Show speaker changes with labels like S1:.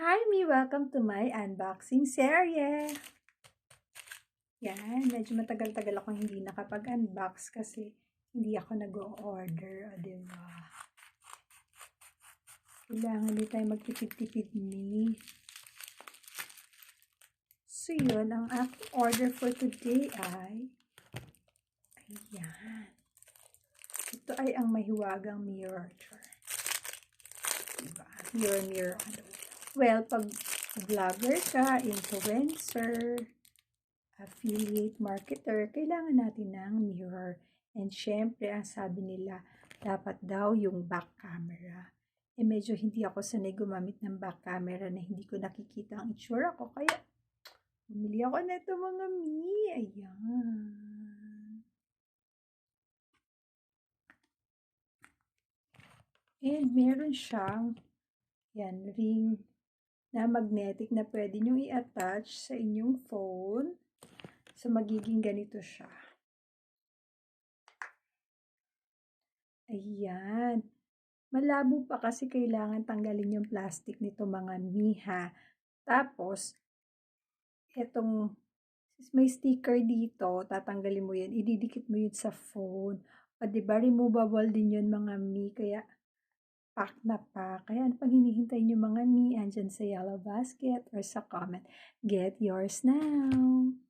S1: Hi, me! Welcome to my unboxing serye! Yan, medyo matagal-tagal akong hindi nakapag-unbox kasi hindi ako nag-order, o diba? Kailangan din tayo magtipid-tipid ni. So, yun, ang aking order for today ay ayan. Ito ay ang mahiwagang mirror. Char. Diba? Mirror, mirror, ano. Well, pag vlogger ka, influencer, affiliate marketer, kailangan natin ng mirror. And syempre, ang sabi nila, dapat daw yung back camera. Eh, medyo hindi ako sanay gumamit ng back camera na hindi ko nakikita ang itsura ko. Kaya, bumili ako na ito mga mi. Ayan. And meron siyang, yan, ring na magnetic na pwede nyo i-attach sa inyong phone. So, magiging ganito siya. Ayan. Malabo pa kasi kailangan tanggalin yung plastic nito mga miha. Tapos, etong may sticker dito, tatanggalin mo yan, ididikit mo yun sa phone. O, diba, removable din yun mga mi, kaya pack na pack. Kaya ano pang hinihintay nyo mga mi, andyan sa yellow basket or sa comment. Get yours now!